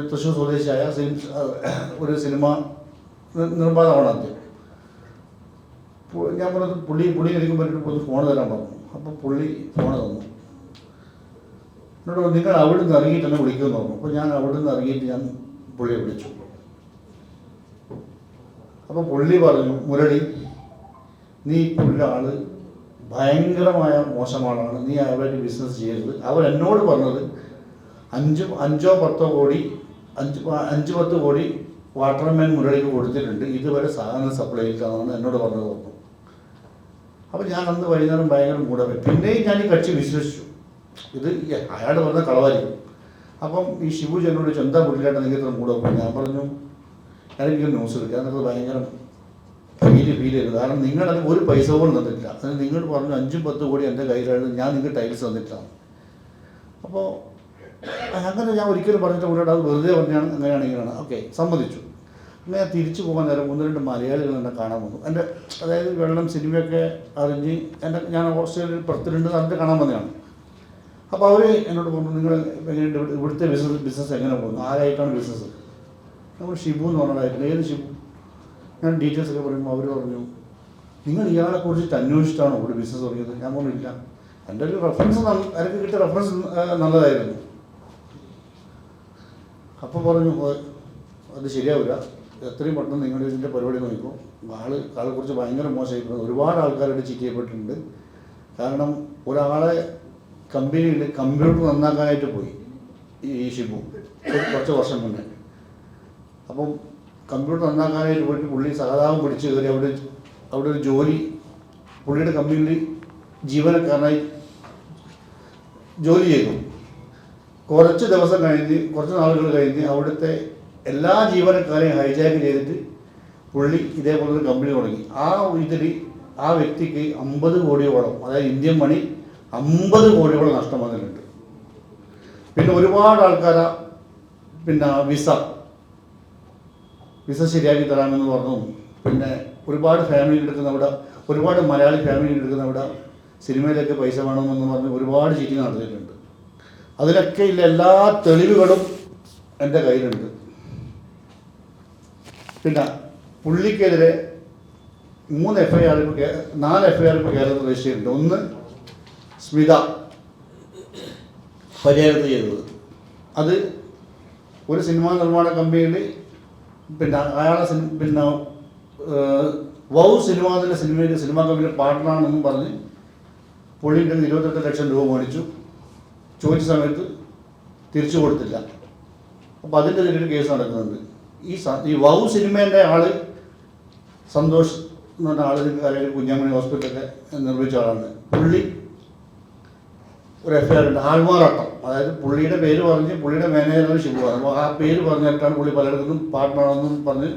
തൃശ്ശൂർ സ്വദേശിയായ ഒരു സിനിമ നിർമ്മാതാവാണ് അദ്ദേഹം. ഞാൻ പറഞ്ഞത് പുള്ളി പുള്ളി എനിക്ക് പറ്റിയിട്ട് ഒരു ഫോൺ തരാൻ പറഞ്ഞു. അപ്പോൾ പുള്ളി ഫോൺ തന്നു. എന്നോട് നിങ്ങൾ അവിടെ നിന്ന് ഇറങ്ങിയിട്ട് എന്നെ വിളിക്കുമെന്ന് പറഞ്ഞു. അപ്പോൾ ഞാൻ അവിടെ നിന്ന് ഇറങ്ങിയിട്ട് ഞാൻ പുള്ളിയെ വിളിച്ചു. അപ്പോൾ പുള്ളി പറഞ്ഞു മുരളി നീ പുള്ള ആൾ ഭയങ്കരമായ മോശമാളാണ്. നീ അവരുടെ ബിസിനസ് ചെയ്യരുത്. അവരെന്നോട് പറഞ്ഞത് അഞ്ചോ അഞ്ചോ പത്തോ കോടി അഞ്ച് അഞ്ച് പത്ത് കോടി വാട്ടർമാൻ മുരളിക്ക് കൊടുത്തിട്ടുണ്ട്. ഇതുവരെ സാധനം സപ്ലൈ ചെയ്താണെന്ന് എന്നോട് പറഞ്ഞത് പറഞ്ഞു അപ്പോൾ ഞാൻ അന്ന് വൈകുന്നേരം ഭയങ്കര കൂടെ പോയി പിന്നെയും ഞാൻ ഈ കക്ഷി വിശ്വസിച്ചു. ഇത് അയാൾ പറഞ്ഞ കളവായിരിക്കും. അപ്പം ഈ ഷിബു എന്നോട് എന്താ പുള്ളിയായിട്ട് നിങ്ങൾക്ക് ഇത്ര പോയി ഞാൻ പറഞ്ഞു ഞാനെനിക്ക് ന്യൂസ് കിട്ടി എന്നൊക്കെ ഭയങ്കര ഫീൽ ഫീൽ ചെയ്തു. കാരണം നിങ്ങൾ ഒരു പൈസ പോലും തന്നിട്ടില്ല. അതിന് നിങ്ങൾ പറഞ്ഞു അഞ്ചും പത്ത് കോടി എന്റെ കയ്യിലായിരുന്നു. ഞാൻ നിങ്ങൾക്ക് ടൈൽസ് തന്നിട്ടാണ്. അപ്പോൾ അങ്ങനെ ഞാൻ ഒരിക്കലും പറഞ്ഞിട്ട് പുള്ളിയോട് അത് വെറുതെ പറഞ്ഞാണ് അങ്ങനെയാണ് ഇങ്ങനെയാണ് ഓക്കെ സമ്മതിച്ചു. അങ്ങനെ ഞാൻ തിരിച്ചു പോകാൻ നേരം ഒന്ന് രണ്ട് മലയാളികൾ എന്നെ കാണാൻ വന്നു. എന്റെ അതായത് വെള്ളം സിനിമയൊക്കെ അറിഞ്ഞ് എന്റെ ഞാൻ ഓസ്ട്രേലിയയിൽ പുറത്തിട്ടുണ്ട് അതിന്റെ കാണാൻ വന്നതാണ്. അപ്പോൾ അവർ എന്നോട് പറഞ്ഞു നിങ്ങൾ എങ്ങനെയുണ്ട്? ഇവിടുത്തെ ബിസിനസ് ബിസിനസ് എങ്ങനെ പോകുന്നു? ആരായിട്ടാണ് ബിസിനസ്? നമ്മൾ ഷിബു എന്ന് പറഞ്ഞതായിരുന്നു ഏത് ഷിബു? ഞാൻ ഡീറ്റെയിൽസ് ഒക്കെ പറയുമ്പോൾ അവർ പറഞ്ഞു നിങ്ങൾ ഇയാളെ കുറിച്ചിട്ട് അന്വേഷിച്ചിട്ടാണോ ഇവിടെ ബിസിനസ് തുടങ്ങിയത്? ഞാൻ പറഞ്ഞില്ല എന്റെ ഒരു റെഫറൻസ് എനിക്ക് കിട്ടിയ റെഫറൻസ് നല്ലതായിരുന്നു. അപ്പോൾ പറഞ്ഞു അത് ശരിയാവില്ല എത്രയും പെട്ടെന്ന് നിങ്ങളുടെ ഇതിന്റെ പരിപാടി നോക്കിക്കോ. ആൾ കുറിച്ച് ഭയങ്കര മോശമായിട്ടുണ്ട് ഒരുപാട് ആൾക്കാരോട് ചീറ്റ് ചെയ്യപ്പെട്ടിട്ടുണ്ട്. കാരണം ഒരാളെ കമ്പനിയിൽ കമ്പ്യൂട്ടർ നന്നാക്കാനായിട്ട് പോയി ഈ ഷിബു കുറച്ച് വർഷം മുന്നേ. അപ്പം കമ്പ്യൂട്ടർ നന്നാക്കാനായിട്ട് പോയിട്ട് പുള്ളി സഹതാപം പിടിച്ച് കയറി അവിടെ അവിടെ ഒരു ജോലി പുള്ളിയുടെ കമ്പനിയിൽ ജീവനക്കാരനായി ജോലി ചെയ്തു. കുറച്ച് ദിവസം കഴിഞ്ഞ് കുറച്ച് നാളുകൾ കഴിഞ്ഞ് അവിടുത്തെ എല്ലാ ജീവനക്കാരെയും ഹൈജാക്ക് ചെയ്തിട്ട് പുള്ളി ഇതേപോലൊരു കമ്പനി തുടങ്ങി. ആ ഇതിൽ ആ വ്യക്തിക്ക് അമ്പത് കോടിയോളം അതായത് ഇന്ത്യൻ മണി അമ്പത് കോടിയോളം നഷ്ടം വന്നിട്ടുണ്ട്. പിന്നെ ഒരുപാട് ആൾക്കാരെ പിന്നെ വിസ. വിസ ശരിയാക്കി തരാമെന്ന് പറഞ്ഞു. പിന്നെ ഒരുപാട് ഫാമിലി എടുക്കുന്ന അവിടെ ഒരുപാട് മലയാളി ഫാമിലി എടുക്കുന്ന അവിടെ സിനിമയിലൊക്കെ പൈസ വേണമെന്ന് പറഞ്ഞ് ഒരുപാട് ചീറ്റിങ് നടത്തിയിട്ടുണ്ട് അതിലൊക്കെ ഇല്ല എല്ലാ തെളിവുകളും എന്റെ കയ്യിലുണ്ട്. പിന്നെ പുള്ളിക്കെതിരെ മൂന്ന് എഫ് ഐ ആർ ഇപ്പോൾ നാല് എഫ് ഐ ആർ ഇപ്പോൾ കേരളത്തിൽ രജിസ്റ്റർ ചെയ്തിട്ടുണ്ട് ഒന്ന് സ്മിത. പരിഹാരത്ത് ചെയ്തത്. അത് ഒരു സിനിമാ നിർമ്മാണ കമ്പനിയിൽ പിന്നെ അയാളെ പിന്നെ വൗ സിനിമാതിന്റെ സിനിമയിൽ സിനിമാ കമ്പനിയുടെ പാർട്ട്ണറാണെന്നും പറഞ്ഞ് പുള്ളിന്റെ ഇരുപത്തെട്ട് ലക്ഷം രൂപ മേടിച്ചു. ചോദിച്ച സമയത്ത് തിരിച്ചു കൊടുത്തില്ല. അപ്പോൾ അതിന്റെ ഇതിലൊരു കേസ് നടക്കുന്നുണ്ട്. ഈ ഈ വൗ സിനിമേന്റെ ആൾ സന്തോഷ് എന്ന് പറഞ്ഞ ആൾ അല്ലെങ്കിൽ കുഞ്ഞാമണി ഹോസ്പിറ്റലൊക്കെ നിർമ്മിച്ച ആളാണ്. പുള്ളി ഒരു എഫ് ഐ ആർ ഉണ്ട്. ആൾമാറാട്ടം. അതായത് പുള്ളിയുടെ പേര് പറഞ്ഞ് പുള്ളിയുടെ മാനേജറാണ് ഷിബു അപ്പോൾ ആ പേര് പറഞ്ഞിട്ടാണ് പുള്ളി പലയിടത്തും പാർട്ട്ണറാണെന്നും പറഞ്ഞ്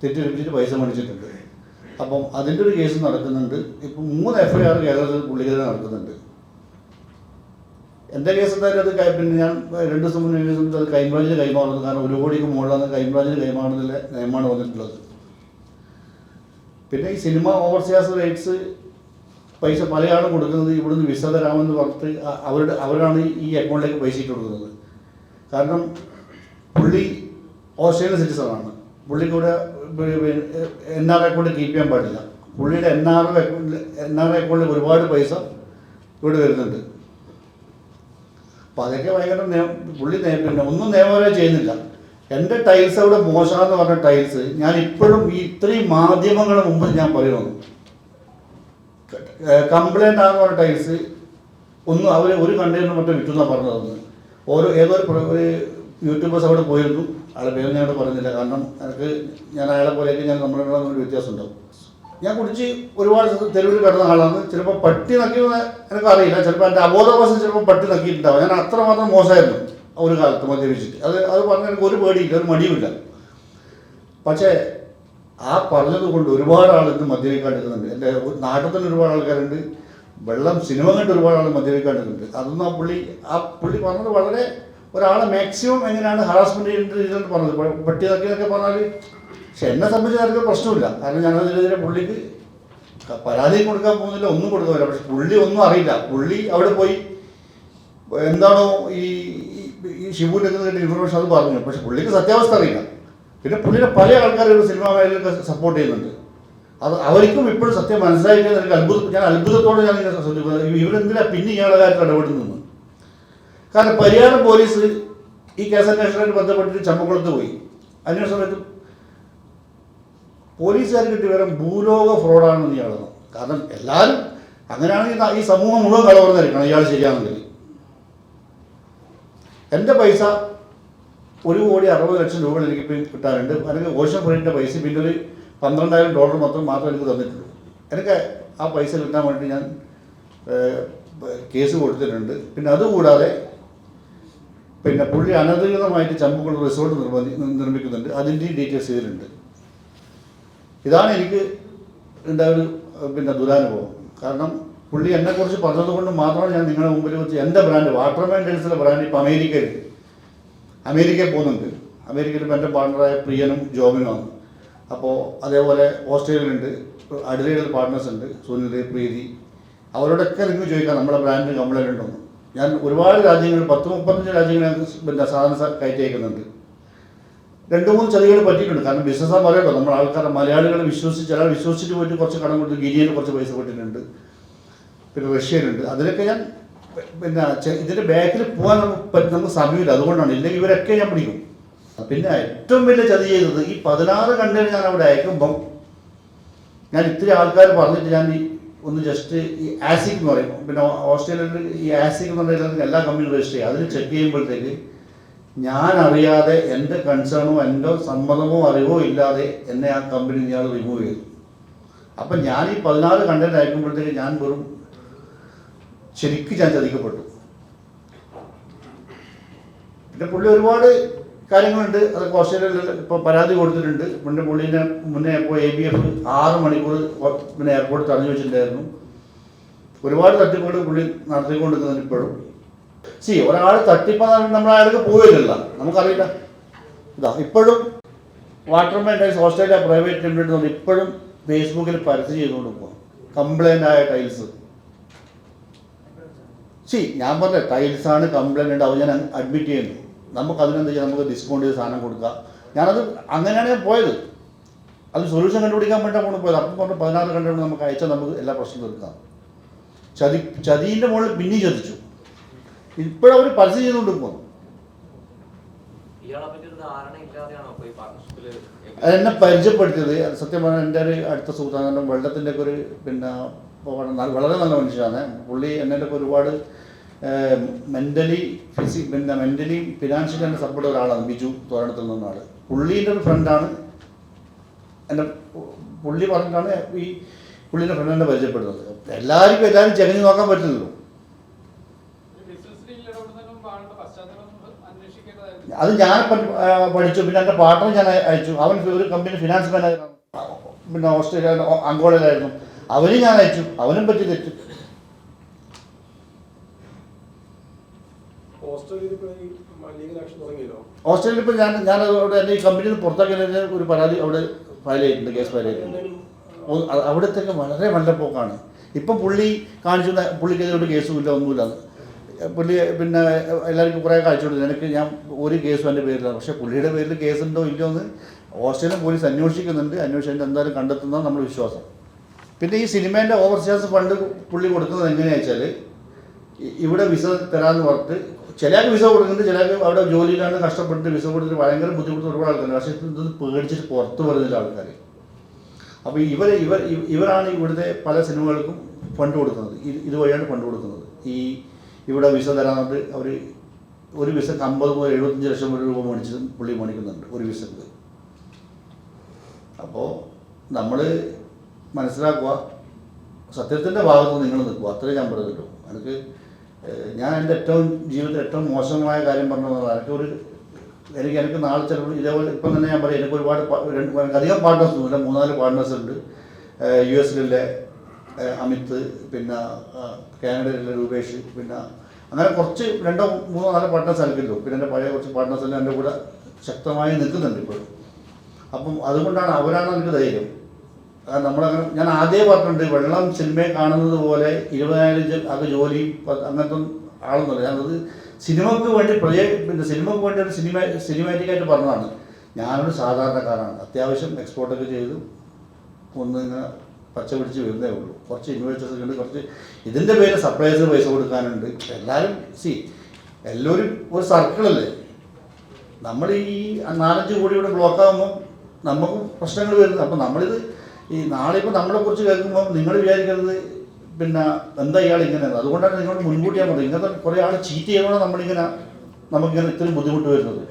തെറ്റിദ്ധരിപ്പിച്ചിട്ട് പൈസ മേടിച്ചിട്ടുണ്ട്. അപ്പം അതിന്റെ ഒരു കേസ് നടക്കുന്നുണ്ട്. ഇപ്പം മൂന്ന് എഫ് ഐ ആർ കേരളത്തിൽ പുള്ളിക്കെതിരെ നടക്കുന്നുണ്ട്. എന്റെ കേസ് എന്തായാലും അത് പിന്നെ ഞാൻ രണ്ട് ദിവസം മുന്നേ ദിവസം അത് ക്രൈംബ്രാഞ്ചിൽ കൈമാറുന്നത് കാരണം ഒരു കോടിക്ക് മുകളിലാണ് ക്രൈംബ്രാഞ്ചിൽ കൈമാറുന്നതിലെ നിയമമാണ് വന്നിട്ടുള്ളത്. പിന്നെ ഈ സിനിമ ഓവർസിയാസ് റേറ്റ്സ് പൈസ പലയാളും കൊടുക്കുന്നത്. ഇവിടുന്ന് വിസ തരാമെന്ന് പറഞ്ഞിട്ട് അവരുടെ അവരാണ് ഈ അക്കൗണ്ടിലേക്ക് പൈസ ഇട്ട് കൊടുക്കുന്നത്. കാരണം പുള്ളി ഓസ്ട്രേലിയൻ സിറ്റിസണാണ്. പുള്ളിക്ക് ഇവിടെ എൻ ആർ അക്കൗണ്ട് കീപ്പ് ചെയ്യാൻ പാടില്ല. പുള്ളിയുടെ എൻ ആർ എൻ ആർ അക്കൗണ്ടിൽ ഒരുപാട് പൈസ ഇവിടെ വരുന്നുണ്ട്. അപ്പോൾ അതൊക്കെ ഭയങ്കര പുള്ളി പിന്നെ ഒന്നും നിയമപരമായി ചെയ്യുന്നില്ല. എന്റെ ടൈൽസ് അവിടെ മോശമെന്ന് പറഞ്ഞ ടൈൽസ് ഞാൻ ഇപ്പോഴും ഈ ഇത്രയും മാധ്യമങ്ങളുടെ മുമ്പിൽ ഞാൻ പറയുന്നു. കംപ്ലൈന്റ് ആണെന്ന് പറഞ്ഞ ടൈൽസ് ഒന്നും അവർ ഒരു കണ്ടെയ്നർ മറ്റോ വിറ്റുന്ന എന്നാണ് പറഞ്ഞതെന്ന്. ഓരോ ഏതൊരു ഒരു യൂട്യൂബേഴ്സ് അവിടെ പോയിരുന്നു. അയാളെ പേര് ഞാൻ പറഞ്ഞില്ല. കാരണം എനിക്ക് ഞാൻ അയാളെ പോലെയൊക്കെ ഞാൻ നമ്മളുള്ള ഒരു വ്യത്യാസം ഉണ്ടാവും ഞാൻ കുടിച്ച് ഒരുപാട് തെരുവിൽ കിടന്ന ആളാണ്. ചിലപ്പോൾ പട്ടി നക്കിയെന്ന് എനിക്കറിയില്ല ചിലപ്പോൾ എന്റെ അബോധവശം ചിലപ്പോൾ പട്ടി നക്കിയിട്ടുണ്ടാവും. ഞാൻ അത്രമാത്രം മോശമായിരുന്നു ഒരു കാലത്ത് മദ്യപിച്ചിട്ട്. അത് അത് പറഞ്ഞാൽ എനിക്ക് ഒരു പേടിയില്ല ഒരു മടിയുമില്ല. പക്ഷേ ആ പറഞ്ഞത് കൊണ്ട് ഒരുപാട് ആൾ ഇന്ന് മദ്യപിക്കാണ്ടിരിക്കുന്നുണ്ട്. എന്റെ നാട്ടിൽ തന്നെ ഒരുപാട് ആൾക്കാരുണ്ട്. വെള്ളം സിനിമ കണ്ട് ഒരുപാട് ആൾ മദ്യപിക്കാണ്ടിരുന്നുണ്ട് അതൊന്നും ആ പുള്ളി ആ പുള്ളി പറഞ്ഞത് വളരെ ഒരാളെ മാക്സിമം എങ്ങനെയാണ് ഹറാസ്മെന്റ് രീതിയിലാണ് പറഞ്ഞത്. പട്ടിയതൊക്കെ പട്ടി നക്കിയെന്നൊക്കെ പറഞ്ഞാൽ പക്ഷെ എന്നെ സംബന്ധിച്ച് ആർക്കും പ്രശ്നമില്ല. കാരണം ഞാനതിനെതിരെ പുള്ളിക്ക് പരാതി കൊടുക്കാൻ പോകുന്നില്ല ഒന്നും കൊടുക്കുന്നില്ല പക്ഷെ പുള്ളി ഒന്നും അറിയില്ല. പുള്ളി അവിടെ പോയി എന്താണോ ഈ ഈ- ഷിബുവിന്റെ ഇൻഫർമേഷൻ അത് പറഞ്ഞു. പക്ഷെ പുള്ളിക്ക് സത്യാവസ്ഥ അറിയില്ല. പിന്നെ പുള്ളിയുടെ പല ആൾക്കാരും സിനിമാ മേഖലയിലൊക്കെ സപ്പോർട്ട് ചെയ്യുന്നുണ്ട്. അത് അവർക്കും ഇപ്പോഴും സത്യം മനസ്സിലാക്കിയത് എനിക്ക് അത്ഭുതം ഞാൻ അത്ഭുതത്തോടെ ഞാൻ ഇങ്ങനെ ശ്രദ്ധിക്കുന്നത് ഇവരെന്തിനാ പിന്നെ ഇയാളെ കാര്യത്തിൽ ഇടപെടുന്നു കാരണം പരിയാരം പോലീസ് ഈ കേസ് അന്വേഷണവുമായിട്ട് ബന്ധപ്പെട്ടിട്ട് ചമ്പക്കുളത്ത് പോയി. അന്വേഷണ സമയത്ത് പോലീസുകാർ കിട്ടിയ വിവരം ഭൂലോക ഫ്രോഡാണെന്ന് ഇയാളാണ് കാരണം എല്ലാവരും അങ്ങനെയാണെങ്കിൽ ഈ സമൂഹം മുഴുവൻ കളവർന്നിരിക്കണം ഇയാൾ ശരിയാണെങ്കിൽ എന്റെ പൈസ ഒരു കോടി അറുപത് ലക്ഷം രൂപ എനിക്ക് ഇപ്പം കിട്ടാറുണ്ട്. അല്ലെങ്കിൽ ഓഷൻ ഫ്രീന്റെ പൈസ പിന്നെ ഒരു പന്ത്രണ്ടായിരം ഡോളർ മാത്രം മാത്രം എനിക്ക് തന്നിട്ടുള്ളൂ. എനിക്ക് ആ പൈസ കിട്ടാൻ വേണ്ടി ഞാൻ കേസ് കൊടുത്തിട്ടുണ്ട്. പിന്നെ അതുകൂടാതെ പിന്നെ പുള്ളി അനധികൃതമായിട്ട് ചമ്പുകൾ റിസോർട്ട് നിർബന്ധി നിർമ്മിക്കുന്നുണ്ട്. അതിന്റെയും ഡീറ്റെയിൽസ് ഇതിലുണ്ട്. ഇതാണ് എനിക്ക് ഉണ്ടായ ഒരു പിന്നെ ദുരാനുഭവം. കാരണം പുള്ളി എന്നെക്കുറിച്ച് പറഞ്ഞതുകൊണ്ട് മാത്രമാണ് ഞാൻ നിങ്ങളുടെ മുമ്പിൽ വെച്ച് എന്റെ ബ്രാൻഡ് വാട്ടർമാൻ ഡെൽസിലെ ബ്രാൻഡ് ഇപ്പം അമേരിക്കയിൽ അമേരിക്കയിൽ പോകുന്നുണ്ട്. അമേരിക്കയിൽ ഇപ്പം എന്റെ പാർട്ണറായ പ്രിയനും ജോബിനുമാണ് അപ്പോൾ അതേപോലെ ഓസ്ട്രേലിയയിലുണ്ട് അഡിലൈഡിൽ പാർട്ട്നേഴ്സ് ഉണ്ട് സുനിൽ പ്രീതി. അവരോടൊക്കെ നിങ്ങൾ ചോദിക്കാം നമ്മുടെ ബ്രാൻഡ് കംപ്ലൈന്റ് ഉണ്ടോ ഞാൻ ഒരുപാട് രാജ്യങ്ങൾ പത്ത് മുപ്പത്തഞ്ച് രാജ്യങ്ങൾ പിന്നെ സാധനം കയറ്റി അയക്കുന്നുണ്ട്. രണ്ട് മൂന്ന് ചതികൾ പറ്റിയിട്ടുണ്ട്. കാരണം ബിസിനസ് പറയട്ടോ നമ്മൾ ആൾക്കാരെ മലയാളികൾ വിശ്വസിച്ച് ചില വിശ്വസിച്ചിട്ട് പോയിട്ട് കുറച്ച് കടം കൊടുത്ത് ഗിരിയിൽ കുറച്ച് പൈസ കൊടുത്തിട്ടുണ്ട്. പിന്നെ റഷ്യയിലുണ്ട്. അതിലൊക്കെ ഞാൻ പിന്നെ ഇതിന്റെ ബാക്കിൽ പോകാൻ നമുക്ക് നമുക്ക് സമയമില്ല. അതുകൊണ്ടാണ്. ഇല്ലെങ്കിൽ ഇവരൊക്കെ ഞാൻ പിടിക്കും. പിന്നെ ഏറ്റവും വലിയ ചതി ചെയ്തത് ഈ പതിനാറ് കണ്ടെയ്നർ ഞാൻ അവിടെ അയക്കുമ്പം ഞാൻ ഇത്തിരി ആൾക്കാർ പറഞ്ഞിട്ട് ഞാൻ ഈ ഒന്ന് ജസ്റ്റ് ഈ ആസിക് എന്ന് പറയും. പിന്നെ ഓസ്ട്രേലിയയിൽ ഈ ആസിക് എന്ന് പറഞ്ഞാൽ എല്ലാ കമ്പനിയും രജിസ്റ്റർ ചെയ്യുക അതിൽ ചെക്ക് ചെയ്യുമ്പോഴത്തേക്ക് ഞാൻ അറിയാതെ എന്റെ കൺസേണോ എന്റെ സമ്മതമോ അറിവോ ഇല്ലാതെ എന്നെ ആ കമ്പനി ഇയാൾ റിമൂവ് ചെയ്തു. അപ്പം ഞാൻ ഈ പതിനാറ് കണ്ടന്റ് അയക്കുമ്പോഴത്തേക്ക് ഞാൻ വെറും ശരിക്കും ഞാൻ ചതിക്കപ്പെട്ടു. പിന്നെ പുള്ളി ഒരുപാട് കാര്യങ്ങളുണ്ട്. അതൊക്കെ ഓസ്ട്രേലിയയിൽ ഇപ്പോൾ പരാതി കൊടുത്തിട്ടുണ്ട്. പിന്നെ പുള്ളീനെ മുന്നേ ഇപ്പോൾ എ ബി എഫ് ആറ് മണിക്കൂർ പിന്നെ എയർപോർട്ട് തടഞ്ഞു വെച്ചിട്ടുണ്ടായിരുന്നു. ഒരുപാട് തട്ടിപ്പുകൾ പുള്ളി നടത്തിക്കൊണ്ടിരുന്നതിന് ഇപ്പോഴും സി ഒരാൾ തട്ടിപ്പാൻ നമ്മൾ അയാൾക്ക് പോയില്ല നമുക്കറിയില്ല. ഇതാ ഇപ്പോഴും waterman tiles Australia private limited എന്ന് ഇപ്പോഴും ഫേസ്ബുക്കിൽ പരസ്യം ചെയ്തുകൊണ്ട് പോകും കംപ്ലൈന്റ് ആയ ടൈൽസ് സി ഞാൻ പറഞ്ഞ ടൈൽസ് ആണ് കംപ്ലൈന്റ് ഉണ്ട്. അത് ഞാൻ അഡ്മിറ്റ് ചെയ്യുന്നു. നമുക്ക് അതിനെന്താ ചെയ്യാം? നമുക്ക് ഡിസ്കൗണ്ട് ചെയ്ത് സാധനം കൊടുക്കാം. ഞാനത് അങ്ങനെയാണ് ഞാൻ പോയത്. അത് സൊല്യൂഷൻ കണ്ടുപിടിക്കാൻ വേണ്ടിയാണ് പോയത്. അപ്പം പറഞ്ഞു പതിനാറ് കണ്ടുകൊണ്ട് നമുക്ക് അയച്ചാൽ നമുക്ക് എല്ലാ പ്രശ്നവും തീർക്കാം. ചതി ചതീന്റെ മുകളിൽ പിന്നെയും ചതിച്ചു. ഇപ്പോഴവർ പരസ്യം ചെയ്തുകൊണ്ട് പോകുന്നു എന്നെ പരിചയപ്പെടുത്തിയത്. സത്യം പറഞ്ഞാൽ എന്റെ ഒരു അടുത്ത സുഹൃത്താണ് വെള്ളത്തിന്റെ ഒക്കെ ഒരു പിന്നെ വളരെ നല്ല- മനുഷ്യനാണ്. പുള്ളി എന്നെ ഒക്കെ ഒരുപാട് മെന്റലി ഫിസി പിന്നെ മെന്റലി ഫിനാൻഷ്യലി എന്നെ സപ്പോർട്ട് ഒരാളാണ് ബിജു തോരണത്തിൽ നിന്നാണ് പുള്ളീന്റെ ഒരു ഫ്രണ്ടാണ് എന്റെ പുള്ളി പറഞ്ഞിട്ടാണ് ഈ പുള്ളീന്റെ ഫ്രണ്ടിനെ എന്നെ പരിചയപ്പെടുന്നത്. എല്ലാവർക്കും എല്ലാവരും ചെകഞ്ഞ് നോക്കാൻ പറ്റില്ലല്ലോ അത് ഞാൻ പഠിച്ചു. പിന്നെ എന്റെ പാർട്ണർ ഞാൻ അയച്ചു. അവൻ ഒരു കമ്പനി ഫിനാൻസ് മാനേജറാണ് പിന്നെ ഓസ്ട്രേലിയ അങ്കോളയിലായിരുന്നു. അവനും ഞാൻ അയച്ചു. അവനും പറ്റി തെറ്റു. ഓസ്ട്രേലിയയിൽ ഇപ്പോൾ ഞാൻ ഞാൻ അവിടെ എന്റെ ഈ കമ്പനിയിൽ നിന്ന് പുറത്താക്കിയതിന് ഒരു പരാതി അവിടെ ഫയൽ ചെയ്തിട്ടുണ്ട് കേസ് ഫയൽ ചെയ്തിട്ടുണ്ട്. അവിടത്തേക്ക് വളരെ നല്ല പോക്കാണ്. ഇപ്പം പുള്ളി കാണിച്ചു പുള്ളിക്കെതിരെ കേസും ഇല്ല ഒന്നുമില്ല. പുള്ളി പിന്നെ എല്ലാവർക്കും കുറേ കാഴ്ച കൊടുത്തു. എനിക്ക് ഞാൻ ഒരു കേസും എന്റെ പേരിലാണ് പക്ഷേ പുള്ളിയുടെ പേരിൽ കേസുണ്ടോ ഇല്ലയോ എന്ന് ഓസ്ട്രേലിയൻ പോലീസ് അന്വേഷിക്കുന്നുണ്ട്. അന്വേഷിച്ചിട്ട് എന്തായാലും കണ്ടെത്തുന്നതാണ് നമ്മുടെ വിശ്വാസം. പിന്നെ ഈ സിനിമേന്റെ ഓവർസീസ് ഫണ്ട് പുള്ളി കൊടുക്കുന്നത് എങ്ങനെയാണെന്ന് വെച്ചാൽ ഇവിടെ വിസ തരാമെന്ന് പറഞ്ഞിട്ട് ചിലർക്ക് വിസ കൊടുക്കുന്നുണ്ട് ചിലർക്ക് അവിടെ ജോലിയിലാണ് കഷ്ടപ്പെട്ട് വിസ കൊടുത്തിട്ട് ഭയങ്കര ബുദ്ധിമുട്ട് ഒരുപാട് ആൾക്കാർ പക്ഷേ ഇത് പേടിച്ചിട്ട് പുറത്ത് വരുന്നില്ല ആൾക്കാർ അപ്പോൾ ഇവർ ഇവർ ഇവ- ഇവരാണ് ഇവിടുത്തെ പല സിനിമകൾക്കും ഫണ്ട് കൊടുക്കുന്നത്. ഇത് ഇതുവഴിയാണ് ഫണ്ട് കൊടുക്കുന്നത്. ഈ ഇവിടെ വിസ തരാറുണ്ട് അവർ ഒരു വിസക്ക് അമ്പത് മുതൽ എഴുപത്തഞ്ച് ലക്ഷം രൂപ മേടിച്ച് പുള്ളി മേടിക്കുന്നുണ്ട് ഒരു വിസക്ക് അപ്പോൾ നമ്മൾ മനസ്സിലാക്കുക സത്യത്തിന്റെ ഭാഗത്ത് നിങ്ങൾ നിൽക്കുക അത്രേ ഞാൻ പറയുള്ളൂ എനിക്ക് ഞാൻ എന്റെ ഏറ്റവും ജീവിതത്തിൽ ഏറ്റവും മോശമായ കാര്യം പറഞ്ഞതാണ് എനിക്ക് ഒരു എനിക്ക് എനിക്ക് നാളെ ചിലപ്പോൾ ഇതേപോലെ ഇപ്പം തന്നെ ഞാൻ പറയും എനിക്ക് ഒരുപാട് അധികം പാർട്ട്നേഴ്സ് ഒന്നുമില്ല. മൂന്നാൽ പാർട്ട്നേഴ്സ് ഉണ്ട്. യു എസിലെ അമിത് പിന്നെ കാനഡയിലുള്ള കാനഡയിലെ രൂപേഷ് പിന്നെ അങ്ങനെ കുറച്ച് രണ്ടോ മൂന്നോ നാലോ പാർട്ട്നേഴ്സ് എനിക്കുള്ളൂ പിന്നെ എന്റെ പഴയ കുറച്ച് പാർട്ട്നേഴ്സ് എല്ലാം എന്റെ കൂടെ ശക്തമായി നിൽക്കുന്നുണ്ട് ഇപ്പോഴും. അപ്പം അതുകൊണ്ടാണ് അവരാണ് എനിക്ക് ധൈര്യം. നമ്മളങ്ങനെ ഞാൻ ആദ്യമേ പറഞ്ഞിട്ടുണ്ട് വെള്ളം സിനിമയെ കാണുന്നത് പോലെ ഇരുപതിനായിരം അത് ജോലി അങ്ങനത്തെ ആളൊന്നുമില്ല. ഞാനത് സിനിമക്ക് വേണ്ടി പ്രൊജെ പിന്നെ സിനിമക്ക് വേണ്ടി ഒരു സിനിമ സിനിമാറ്റിക്കായിട്ട് പറഞ്ഞതാണ്. ഞാനൊരു സാധാരണക്കാരാണ് അത്യാവശ്യം എക്സ്പോർട്ടൊക്കെ ചെയ്തു ഒന്ന് ഇങ്ങനെ പച്ച പിടിച്ച് വരുന്നേ ഉള്ളൂ. കുറച്ച് ഇൻവെസ്റ്റേഴ്സ് ഉണ്ട് കുറച്ച് ഇതിന്റെ പേര് സപ്ലൈസിന് പൈസ കൊടുക്കാനുണ്ട്. എല്ലാവരും സി എല്ലാവരും ഒരു സർക്കിളല്ലേ നമ്മൾ ഈ നാലഞ്ച് കോടി ഇവിടെ ബ്ലോക്ക് ആകുമ്പോൾ നമുക്ക് പ്രശ്നങ്ങൾ വരുന്നത്. അപ്പം നമ്മളിത് ഈ നാളെ ഇപ്പോൾ നമ്മളെ കുറിച്ച് കേൾക്കുമ്പോൾ നിങ്ങൾ വിചാരിക്കരുത് പിന്നെ എന്താ ഇയാൾ ഇങ്ങനെ? അതുകൊണ്ടാണ് നിങ്ങളോട് മുൻകൂട്ടി ഞാൻ പറഞ്ഞത്. ഇങ്ങനത്തെ കുറേ ആൾ ചീറ്റ് ചെയ്യുന്നതാണ് നമ്മളിങ്ങനെ നമുക്കിങ്ങനെ ഇത്രയും ബുദ്ധിമുട്ട് വരുന്നത്.